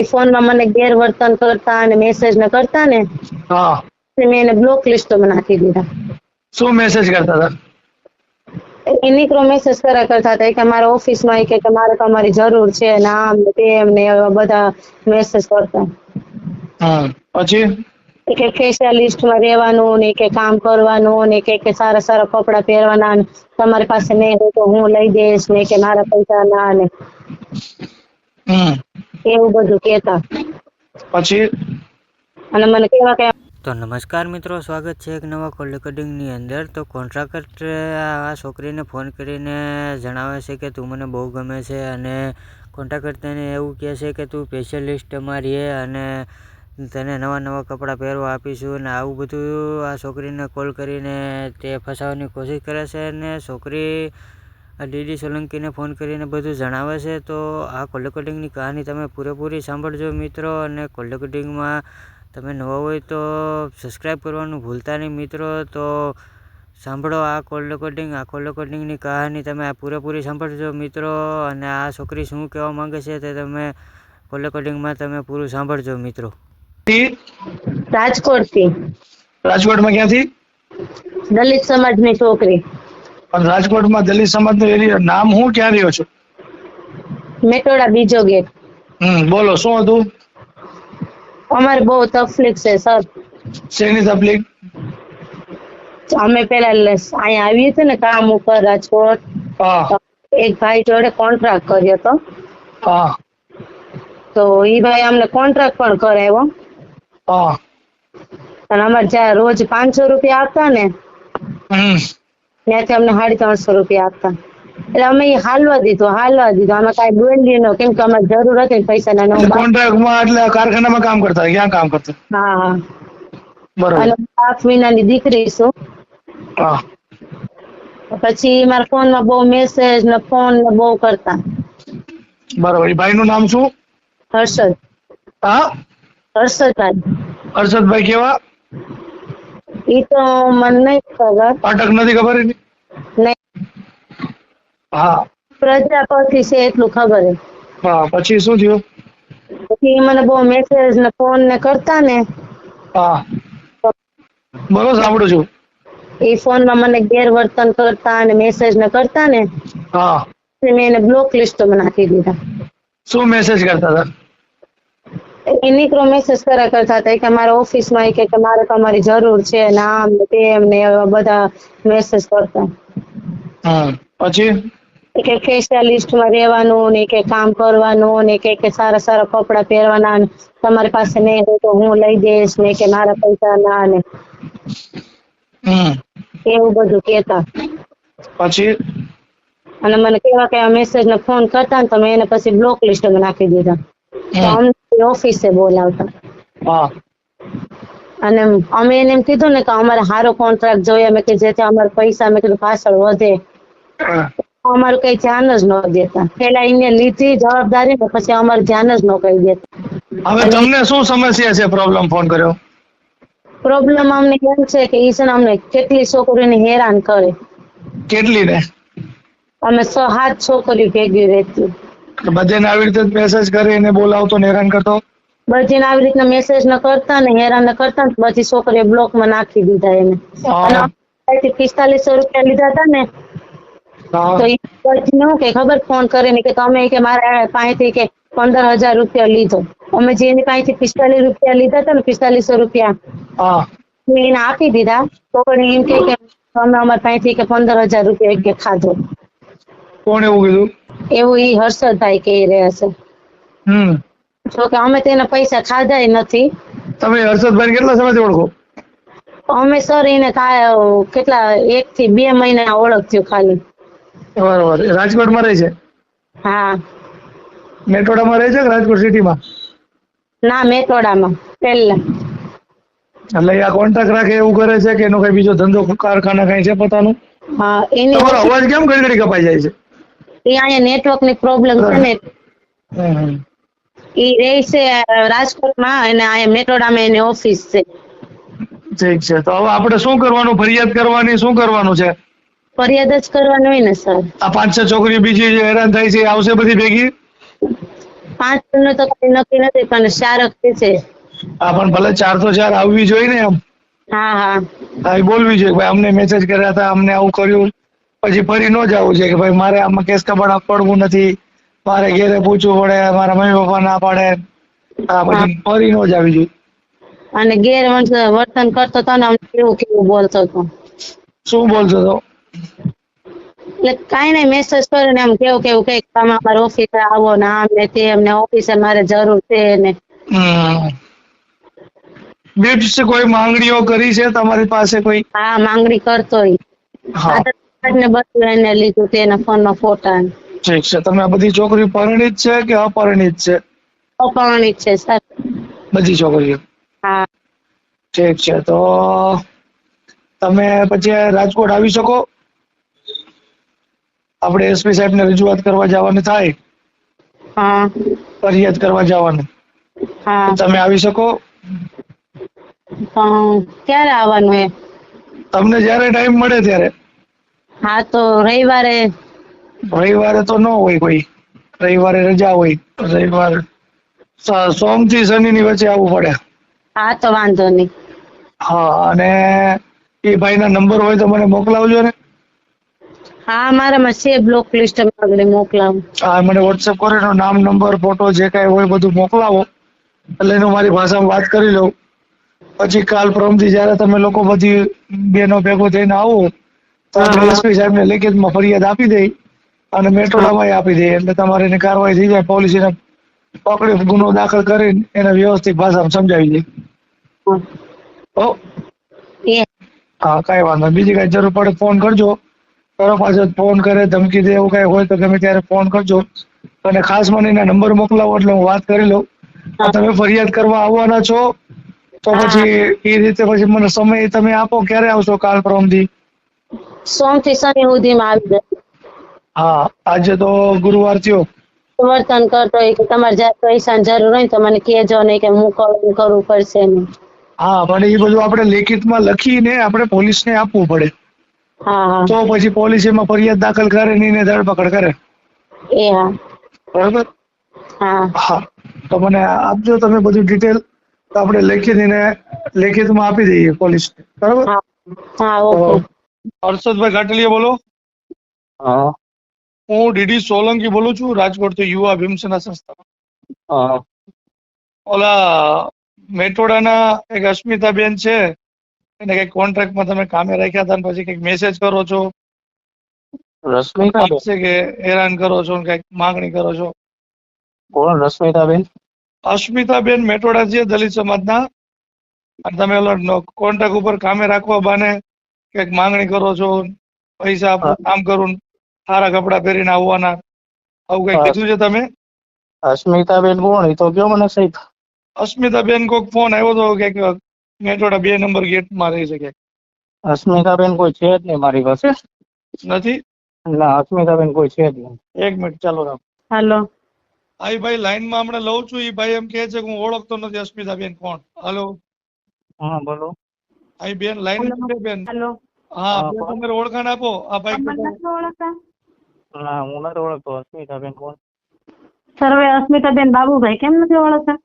ફોનમાં મને ગેરવર્તન કરતા અને મેસેજ ને કરતા ને હા. મેં એને બ્લોક લિસ્ટમાં નાખી દીધા. શું મેસેજ કરતા હતા? એ નીકળો મેસેજ કર્યા કરતા હતા કે મારા ઓફિસમાં કે મારે તમારી જરૂર છે ને આમ ને તેમ ને બધા મેસેજ કરતા. પછી? કે કે માં રહેવાનું ને કે કામ કરવાનું ને કે કે સારા સારા કપડાં પહેરવાના ને તમારી પાસે નહીં હોય તો હું લઈ દઈશ ને કે મારા પૈસા ના. ને એવું બધું કહેતા. પછી? અને મને કેવા કે તો નમસ્કાર મિત્રો સ્વાગત છે એક નવા કોલ રેકોર્ડિંગની અંદર. તો કોન્ટ્રાક્ટર આ છોકરીને ફોન કરીને જણાવે છે કે તું મને બહુ ગમે છે અને કોન્ટ્રાક્ટર તેને એવું કહે છે કે તું સ્પેશિયલિસ્ટ અમારી હે અને તને નવા નવા કપડાં પહેરવા આપીશું અને આવું બધું આ છોકરીને કોલ કરીને તે ફસાવવાની કોશિશ કરે છે અને છોકરી ડીડી સોલંકીને ફોન કરીને બધું જણાવે છે તો આ કોલ રેકોર્ડિંગની કહાની તમે પૂરેપૂરી સાંભળજો મિત્રો અને કોલ રેકોર્ડિંગમાં તમે નવા હોય તો સબસ્ક્રાઈબ કરવાનું ભૂલતા નહીં મિત્રો તો સાંભળો આ કોલ રેકોર્ડિંગ આ કોલ રેકોર્ડિંગની કહાની તમે આ પૂરેપૂરી સાંભળજો મિત્રો અને આ છોકરી શું કહેવા માંગે છે તે તમે કોલ રેકોર્ડિંગમાં તમે પૂરું સાંભળજો મિત્રો. રાજકોટથી. રાજકોટમાં ક્યાંથી? દલિત સમાજની છોકરી. પણ રાજકોટમાં દલિત સમાજનું એરિયા નામ હું ક્યાં રહ્યો છું? મેટોડા બીજો ગેટ. હમ બોલો શું હતું? અમારે બહુ તકલીફ છે સર. શેની તકલીફ? અમે પેલા અહીંયા આવીએ છીએ ને કામ ઉપર રાજકોટ. એક ભાઈ જોડે કોન્ટ્રાક્ટ કર્યો હતો. હા. તો એ ભાઈ અમને કોન્ટ્રાક્ટ પણ કરાવ્યો. હા. અને અમારે જ્યાં રોજ પાંચસો રૂપિયા આપતા ને ત્યાંથી અમને સાડી ત્રણસો રૂપિયા આપતા. એટલે અમે એ હાલવા દીધું હાલવા દીધું. કઈ કાંઈ બોલી નો કેમ કે અમારે જરૂર હતી પૈસા ના કોન્ટ્રાક્ટમાં એટલે કારખાનામાં કામ કરતા ક્યાં કામ કરતા? હા હા. બરોબર. અને આઠ મહિનાની દીકરી છું. હા. પછી મારા ફોનમાં બહુ મેસેજ ને ફોન ને બહુ કરતા. બરોબર. ભાઈ નું નામ શું? હર્ષદ. હા? હર્ષદભાઈ. હર્ષદભાઈ કેવા? ઈ તો મને નહીં ખબર. અટક નથી ખબર એની? હા. પ્રજાપતિ છે એટલું ખબર છે હા પછી શું થયું? પછી મને બહુ મેસેજ ને ફોન ને કરતા ને. હા. બોલો સાંભળું છું. એ ફોનમાં મને ગેરવર્તન કરતા અને મેસેજ ને કરતા ને. હા. મેં એને બ્લોક લિસ્ટમાં નાખી દીધા. શું મેસેજ કરતા હતા? એની નીકળો મેસેજ કર્યા કરતા હતા. કે મારા ઓફિસમાં કે કે મારે તમારી જરૂર છે ને આમ ને તેમ ને બધા મેસેજ કરતા. પછી? કે કે સ્પેશિયાલિસ્ટમાં રહેવાનું ને કે કામ કરવાનું ને કે કે સારા સારા કપડાં પહેરવાના ને તમારી પાસે નહીં હોય તો હું લઈ દઈશ ને કે મારા પૈસા ના ને. એવું બધું કેતા પછી? અને મને કેવા કેવા મેસેજ ને ફોન કરતા ને તો મેં એને પછી બ્લોક લિસ્ટમાં નાખી દીધા. અમને ઓફિસે બોલાવતા. અને અમે એને એમ કીધું ને કે અમારે સારો કોન્ટ્રાક્ટ જોઈએ. મેં કે જેથી અમારા પૈસા મેં કીધું પાછળ વધે. અમારું કઈ ધ્યાન જ ન દેતા. પેલા એને લીધી જવાબદારી ને પછી અમારું ધ્યાન જ ન કહી દેતા. હવે તમને શું સમસ્યા છે? પ્રોબ્લેમ ફોન કર્યો? પ્રોબ્લેમ અમને એમ છે કે ઈશન અમને કેટલી છોકરીઓને હેરાન કરે. કેટલી ને અમે છ સાત છોકરીઓ ભેગી રહેતી. બધાને આવી રીતે મેસેજ કરીને બોલાવતો ને હેરાન કરતો? બધીને આવી રીતના મેસેજ ન કરતા ને હેરાન ન કરતા ને બધી છોકરીઓ બ્લોકમાં નાખી દીધા એને. અને પિસ્તાલીસો રૂપિયા લીધા હતા ને તો એ પછી હું કે ખબર ફોન કરે ને કે તમે કે મારા પાસેથી કે પંદર હજાર રૂપિયા લીધો. અમે જેની પાસેથી પિસ્તાલીસ રૂપિયા લીધા હતા ને પિસ્તાલીસો રૂપિયા એને આપી દીધા. તો પણ એમ કે કે તમે અમારા પાસેથી કે પંદર હજાર રૂપિયા કે ખાધો. કોણ એવું કીધું? એવું ઈ હર્ષદભાઈ કહી રહ્યા છે. હમ. જો કે અમે તેના પૈસા ખાધા નથી. તમે હર્ષદભાઈ કેટલા સમયથી ઓળખો? અમે સર એને કેટલા એક થી બે મહિના ઓળખ્યું ખાલી. બરોબર. રાજકોટમાં રહે છે? હા. મેટોડામાં રહે છે કે રાજકોટ સિટીમાં? ના મેટોડામાં. પેલા એટલે આ કોન્ટ્રાક્ટ રાખે એવું કરે છે કે એનો કઈ બીજો ધંધો કારખાના કઈ છે પોતાનું? હા એની તમારો અવાજ કેમ ઘડી ઘડી કપાઈ જાય છે? એ અહીંયા નેટવર્કની પ્રોબ્લેમ છે ને. હમ. એ રહે છે રાજકોટમાં અને આ મેટોડામાં એની ઓફિસ છે. ઠીક છે. તો હવે આપણે શું કરવાનું? ફરિયાદ કરવાની શું કરવાનું છે? ફરિયાદ જ કરવાની હોય ને સર. આ પાંચ છ છોકરીઓ બીજી જે હેરાન થાય છે આવશે બધી ભેગી? પાંચનું તો કઈ નક્કી નથી પણ ચારક છે. હા પણ ભલે ચાર તો ચાર આવવી જોઈએ ને એમ. હા હા. હા બોલવી જોઈએ ભાઈ અમને મેસેજ કર્યા હતા અમને આવું કર્યું. પછી ફરી ન જવું છે કે ભાઈ મારે આમાં કેસ કબાડા પડવું નથી. મારે ઘેરે પૂછવું પડે મારા મમ્મી પપ્પા ના પાડે. આ પછી ફરી નો જ આવી જોઈએ અને વર્તન કરતો તો ને આમ કેવું કેવું બોલતો હતો શું બોલતો તો? એટલે કાંઈ નઈ મેસેજ કર્યો ને આમ કેવું કેવું કંઈક તમે અમારી ઓફિસે આવો ને આમ ને તે ને ઓફિસે મારે જરૂર છે ને. ગિફ્ટ કોઈ માંગણીઓ કરી છે તમારી પાસે કોઈ? હા માંગણી કરતો ને બધું એને લીધું તેના ફોન નો. ફોટા. ઠીક છે. તમે આ બધી છોકરીઓ પરણિત છે કે અપરિણિત છે? અપરણિત છે સર. બધી છોકરીઓ? હા. ઠીક છે. તો તમે પછી રાજકોટ આવી શકો? આપણે એસપી સાહેબ ને રજૂઆત કરવા જવાની થાય? હા. ફરિયાદ કરવા જવાનું? હા. તમે આવી શકો? ક્યારે આવવાનું એ? તમને જ્યારે ટાઈમ મળે ત્યારે. હા તો રવિવારે રવિવારે તો ન હોય કોઈ. રવિવારે રજા હોય. રવિવાર સોમથી શનિ ની વચ્ચે આવવું પડે. હા તો વાંધો નહીં. હા અને એ ભાઈના નંબર હોય તો મને મોકલાવજો ને. હા મારામાં છે બ્લોક લિસ્ટ આગળ મોકલાવું. હા મને વોટ્સએપ કરો નામ નંબર ફોટો જે કાંઈ હોય બધું મોકલાવો. એટલે એનું મારી ભાષામાં વાત કરી લઉં. પછી કાલ પરમથી જ્યારે તમે લોકો બધી બેનો ભેગો થઈને આવો તો. એસપી સાહેબને લેખિતમાં ફરિયાદ આપી દઈ. અને મેટ્રોડામાં આપી દઈએ એટલે તમારે એની કાર્યવાહી થઈ જાય. પોલીસ એને પકડી ગુનો દાખલ કરીને એને વ્યવસ્થિત ભાષામાં સમજાવી દે. હો. કઈ વાંધો. બીજી કઈ જરૂર પડે ફોન કરજો. કરો પાછો ફોન કરે ધમકી દે એવું કઈ હોય તો ગમે ત્યારે ફોન કરજો. અને ખાસ મને એના નંબર મોકલાવો એટલે હું વાત કરી લઉં. તમે ફરિયાદ કરવા આવવાના છો તો પછી એ રીતે પછી મને સમય તમે આપો. ક્યારે આવશો કાલ પરમથી? સોમથી શનિ સુધીમાં આવી જાય હા આજે તો ગુરુવાર થયો. વર્તન કરતો હોય કે તમારે જ્યારે પૈસાની જરૂર હોય ને તો મને કહેજો નહીં કે હું કરું કરવું પડશે નહીં હા પણ એ બધું આપણે લેખિતમાં લખીને આપણે પોલીસને આપવું પડે. હા હા. તો પછી પોલીસ એમાં ફરિયાદ દાખલ કરે ને એને ધરપકડ કરે. એ હા. બરાબર? હા. હા. તો મને આપજો તમે બધું ડિટેલ તો આપણે લેખિત એને લેખિતમાં આપી દઈએ પોલીસ બરાબર? હા. ઓકે. હર્ષદભાઈ ઘાટલીએ બોલો. હા. હું ડીડી સોલંકી બોલું છું રાજકોટથી યુવા ભીમસેના સંસ્થા ઓલા મેટોડાના એક અસ્મિતાબેન છે એને કંઈક કોન્ટ્રાક્ટમાં તમે કામે રાખ્યા હતા પછી કંઈક મેસેજ કરો છો. છે કે હેરાન કરો છો કંઈક માંગણી કરો છો? કોણ રશ્મિતાબેન? અસ્મિતાબેન મેટોડા છે દલિત સમાજના. અને તમે ઓલા કોન્ટ્રાક્ટ ઉપર કામે રાખવા બાને કંઈક માંગણી કરો છો પૈસા આપો, કામ કરું સારા કપડા પહેરીને આવવાના. આવું કઈ કીધું છે તમે? અસ્મિતાબેન કોણ એ તો કયો મને અસ્મિતા અસ્મિતાબેન કોઈક ફોન આવ્યો તો કે મેટોડા બે નંબર ગેટમાં રહી શકે અસ્મિતાબેન કોઈ છે જ નહીં મારી પાસે. નથી? ના અસ્મિતાબેન કોઈ છે જ નહીં. એક મિનિટ ચાલો રામ. હેલો. હા ભાઈ લાઈનમાં હમણાં લઉં છું. ઈ ભાઈ એમ કહે છે કે હું ઓળખતો નથી અસ્મિતાબેન કોણ. હાલો. હા બોલો. આ બેન લાઈન બેન. હેલો. હા હા, તમારે ઓળખાણ આપો. આ ભાઈ ઓળખતા? ના હું નથી ઓળખતો અસ્મિતાબેન કોણ સર્વે અસ્મિતાબેન બાબુભાઈ કેમ નથી ઓળખતા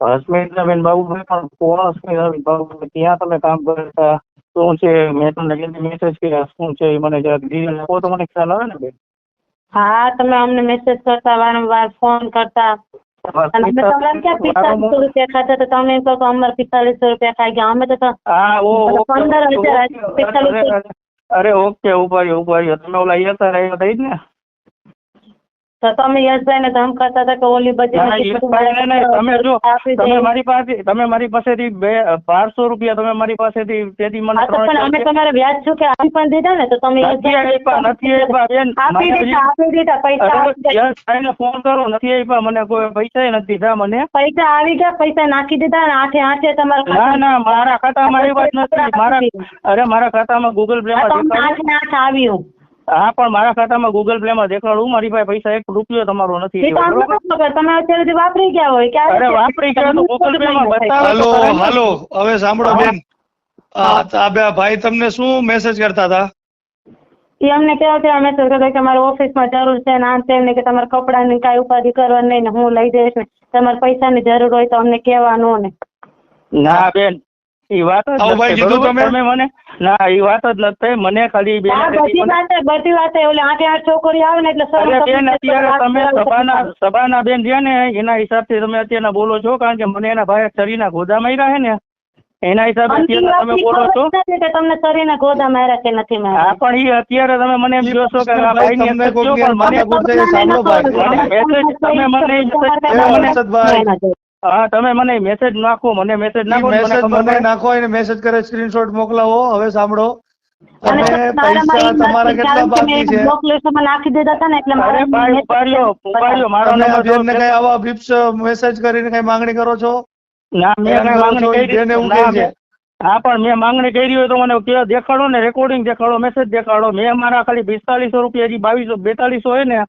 અસ્મિતાબેન બાબુભાઈ પણ કોણ અસ્મિતાબેન બાબુભાઈ ત્યાં તમે કામ કરતા શું છે મેં તમને કેટલી મેસેજ કર્યા શું છે એ મને જરાક ડિટેલ આપો તો મને ખ્યાલ આવે ને બેન હા તમે અમને મેસેજ કરતા વારંવાર ફોન કરતા અને અમે તમારે ક્યાં પિસ્તાલીસો રૂપિયા ખાતા તો તમે એમ કહો કે અમારે પિસ્તાલીસો રૂપિયા ખાઈ ગયા અમે તો તો હા ઓ તો ઓકે, પંદર ઓકે, હજાર ઓકે. પિસ્તાલીસ અરે, અરે, અરે ઓકે ઉપાડ્યો ઉપાડ્યો તમે ઓલા યસર આવ્યા હતા ઈ જ ને તો તમે યશભાઈ ને ધમ કરતા હતા કે ઓલી બધી ના, યશભાઈ ને તમે જો તમે મારી પાસે તમે મારી પાસેથી બે બારસો રૂપિયા તમે મારી પાસેથી તેથી મને પણ અમે તમારે વ્યાજ છું કે આપી પણ દીધા ને? તો તમે નથી આપી દીધા આપી દીધા પૈસા આપી દીધા. ફોન કરો નથી આપ્યા મને કોઈ પૈસા નથી દીધા મને. પૈસા આવી ગયા પૈસા નાખી દીધા ને આઠે આઠે તમારા ના ના મારા ખાતામાં આવ્યા જ નથી. મારા અરે મારા ખાતામાં ગૂગલ પે માં આઠે આઠ આવ્યું. હા પણ મારા ખાતામાં ગૂગલ પ્લે માં દેખાડું. મારી પાસે પૈસા એક રૂપિયો તમારો નથી તમે અત્યારે જે વાપરી ગયા હોય કે અરે વાપરી ગયા તો ગૂગલ પે માં બતાવો હેલો. હાલો. હવે સાંભળો બેન. આ બે ભાઈ તમને શું મેસેજ કરતા હતા? એ અમને કેવા કેવા મેસેજ કરતા કે મારે ઓફિસમાં જરૂર છે ને આમ તેમ ને કે તમારે કપડાની કાંઈ ઉપાધિ કરવાની નહીં ને હું લઈ જઈશ ને. તમારે પૈસાની જરૂર હોય તો અમને કહેવાનું ને. ના બેન. ઈ વાત જ? તમે? તમે મને ના ઈ વાત જ નથી મને ખાલી બે બધી વાત બધી વાતે ઓલી આઠે આઠ છોકરી આવે ને એટલે બેન અત્યારે તમે સભાના સભાના બેન છે ને એના હિસાબથી તમે અત્યારે બોલો છો કારણ કે મને એના ભાઈ શરીરના ગોદા માર્યા છે ને એના હિસાબે અત્યારે તમે બોલો છો કે તમને શરીરને ગોદા માર્યા કે નથી હા પણ ઈ અત્યારે તમે મને એમ કહો છો કે આ ભાઈ, ની અંદર પણ મને ગોદા સાંભળો ભાઈ. મને તમે મને એ હર્ષદભાઈ. હા તમે મને મેસેજ નાખો મને મેસેજ નાખો મેસેજ મને નાખો એને મેસેજ કરે સ્ક્રીનશોટ મોકલાવો. હવે સાંભળો. તમે પૈસા તમારા કેટલા બાકી છે? બ્લોક લિસ્ટમાં નાખી દીધા હતા ને એટલે મારે નંબર કઈ આવા વિપ્સ મેસેજ કરીને કઈ માંગણી કરો છો? ના મેં કઈ માંગણી કરી બેન એવું કહે છે. હા પણ મેં માંગણી કરી હોય તો મને કે દેખાડો ને રેકોર્ડિંગ દેખાડો મેસેજ દેખાડો. મેં મારા ખાલી પિસ્તાલીસો રૂપિયા હજી બાવીસો બેતાલીસો હોય ને.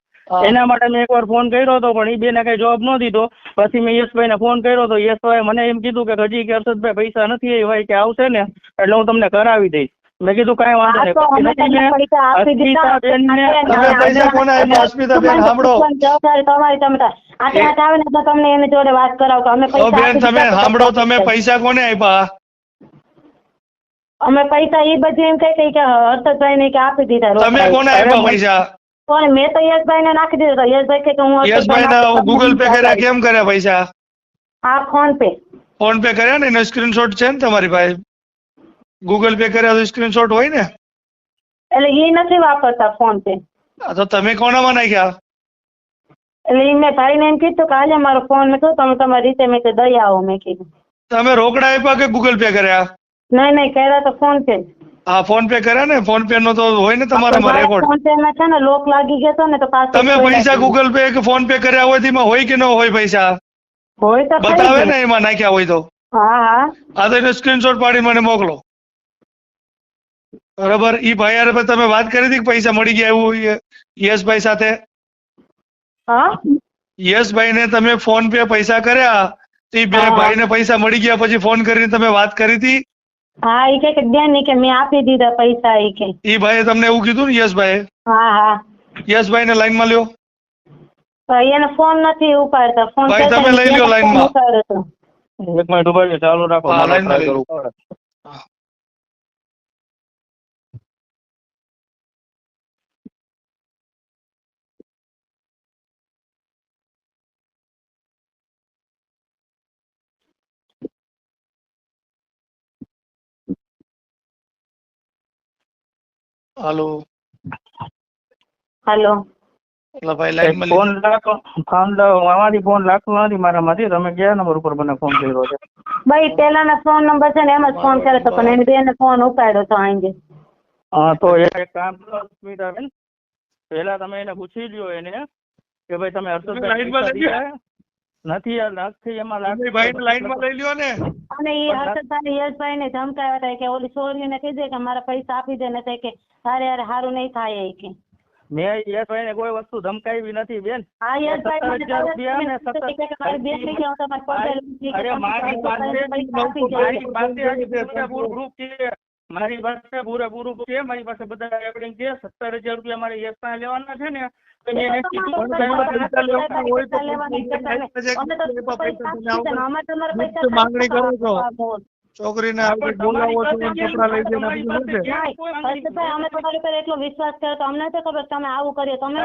એના માટે મેં એકવાર ફોન કર્યો હતો પણ એ બેને કઈ જવાબ ન દીધો. પછી મેં યશભાઈને ફોન કર્યો તો યશભાઈ મને એમ કીધું કે હજી કે હર્ષદભાઈ પૈસા નથી એ ભાઈ કે આવશે ને એટલે હું તમને કરાવી દઈશ. મેં કીધું કઈ વાંધો નહીં. તમે પૈસા કોને આપ્યા? અમે પૈસા એ બધી એમ કઈ કે હર્ષદભાઈ ને કે આપી દીધા તમે કોને આપ્યા પૈસા? કોણ? મેં તો યશભાઈ ને નાખી દીધો. યશભાઈ કે હું યશભાઈ ના ગૂગલ પે કર્યા કેમ કર્યા પૈસા? હા ફોન પે ફોન પે કર્યા ને? એનો સ્ક્રીનશોટ છે ને તમારી પાસે? ગૂગલ પે કર્યા તો સ્ક્રીનશોટ હોય ને? એટલે એ નથી વાપરતા ફોન પે તો તમે કોનામાં નાખ્યા? એટલે મેં ભાઈને એમ કીધું કે આજે મારો ફોન મેં કીધું તમે તમારી રીતે મેં કે દઈ આવો મેં કીધું. તમે રોકડા આપ્યા કે ગૂગલ પે કર્યા? નહીં નહીં કર્યા તો ફોન પે જ. હા ફોન પે કર્યા ને? ફોન પે નો તો હોય ને તમારામાં મારા રેકોર્ડ ફોન પે માં છે ને લોક લાગી ગયો ને તો પાછું તમે પૈસા ગૂગલ પે કે ફોન પે કર્યા હોય તેમાં હોય કે ન હોય પૈસા? હોય તો બતાવે ને એમાં નાખ્યા હોય તો. હા હા. આ તો એનો સ્ક્રીનશોટ પાડી મને મોકલો. બરાબર? ઈ ભાઈ પછી તમે વાત કરી હતી કે પૈસા મળી ગયા એવું? યશ ભાઈ સાથે? હા? યશભાઈ ને તમે ફોન પે પૈસા કર્યા તો ઈ બે ભાઈ ભાઈને પૈસા મળી ગયા પછી ફોન કરીને તમે વાત કરી હતી. હા એ કે જ્ઞાન કે મેં આપી દીધા પૈસા એ કે. એ ભાઈએ તમને એવું કીધું ને યશભાઈ હા હા. યશભાઈ ને લાઈનમાં લ્યો એને ફોન નથી ઉપાડતા. ફોન ભાઈ, તમે લઈ લ્યો લાઈન હતો. એક મિનિટ ઊભા ચાલુ રાખો લાઈન મારે હાલો. હાલો. એટલે ભાઈ લાઈનમાં ફોન લાગતો ફોન આમાંથી ફોન લાગતો નથી મારામાંથી તમે કયા નંબર ઉપર મને ફોન કર્યો છે? ભાઈ પેલાના ફોન નંબર છે ને એમ જ ફોન કર્યો હતો પણ એની બેને ફોન ઉપાડ્યો હતો આંજે હા તો એક કામ કરો સ્મિતાબેન પેલા તમે એને પૂછી લ્યો એને કે ભાઈ તમે હર્ષદભાઈ લાઈનમાં લઈ લ્યો. નથી યાર નથી એમાં લાગ ભાઈ લાઈનમાં લઈ લ્યો ને. અને એ હર્ષદભાઈ યશભાઈ ને ધમકાવ્યા હતા કે ઓલી છોરીને કહી દે કે મારા પૈસા આપી દે ને કે તારે યાર સારું નહીં થાય એ કે. મેં યશભાઈને કોઈ વસ્તુ ધમકાવી નથી બેન. યશભાઈ ને અરે મારી પાસે મારી પાસે હજી છે. મારી પાસે પૂરેપૂરું છે મારી પાસે બધા રેકોર્ડિંગ છે સત્તર હજાર રૂપિયા મારે યશ પાસે લેવાના છે ને માંગણી કરો છો. છોકરીને આપણે બોલાવો છો કપડાં લઈ જઈને આપી શું છે હર્ષદભાઈ અમે તમારી પર એટલો વિશ્વાસ કર્યો તો અમને તો ખબર તમે આવું કર્યો તમે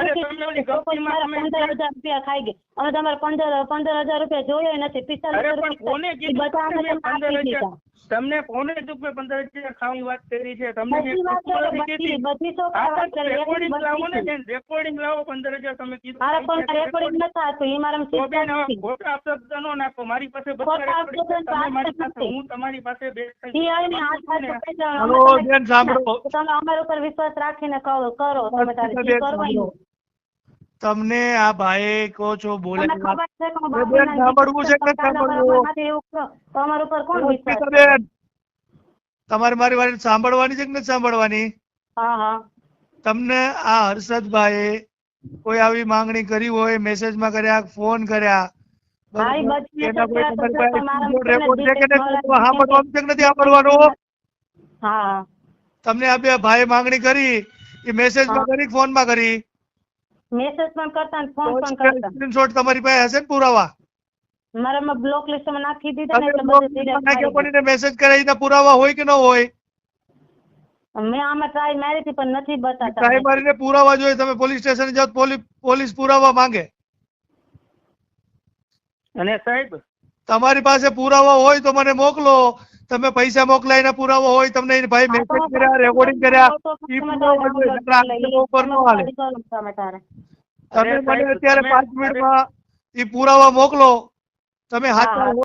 પંદર હજાર રૂપિયા ખાઈ ગઈ અમે તમારે પંદર પંદર હજાર રૂપિયા જોયો નથી પિસ્તાલીસ રૂપિયા બધા અમે તમને પંદર આપી હજાર દીધા તમને કોને કે પંદર હજાર ખાવાની વાત કરી છે? તમને રેકોર્ડિંગ લાવો ને રેકોર્ડિંગ લાવો પંદર હજાર તમે કીધું રેકોર્ડિંગ નથી થતું એ મારા ખોટા અપશબ્દ ન નાખો મારી પાસે હું તમારી પાસે બે ઈ આવીને હાથ હાથ પકડી જાય. હાલો અમે તમે- બેન સાંભળો. તમે અમારા ઉપર વિશ્વાસ રાખીને કરો કરો. તમે તારે જે બેન કરવું હોય. તમને આ ભાઈ કહો છો બોલે સાંભળવું છે કે સાંભળવું? તમારે મારી વાત સાંભળવાની છે કે નથી સાંભળવાની? હા હા. તમને આ હર્ષદભાઈ કોઈ આવી માંગણી કરી હોય મેસેજમાં કર્યા ફોન કર્યા તમને આ બે ભાઈ માંગણી કરી એ મેસેજમાં કરી ફોનમાં કરી? મેસેજ પણ કરતા ફોન પણ કરતા. સ્ક્રીનશોટ તમારી પાસે હશે ને પુરાવા? મારામાં બ્લોક લિસ્ટમાં નાખી દીધા ને એટલે બધું પણ મેસેજ પુરાવા હોય કે ન હોય? મેં આમાં ટ્રાય મારી હતી પણ નથી બતાતા ટ્રાય મારીને પુરાવા જોઈએ. તમે પોલીસ સ્ટેશન જાઓ પોલીસ પુરાવા માંગે. અને સાહેબ તમારી પાસે પુરાવા હોય તો મને મોકલો. તમે પૈસા મોકલાઈને પુરાવો પુરાવા હોય તમને ભાઈ મેસેજ કર્યા રેકોર્ડિંગ કર્યા. ઉપર ન હાલે. તમે મને અત્યારે પાંચ મિનિટમાં એ પુરાવા મોકલો. તમે હાચા હા. હો.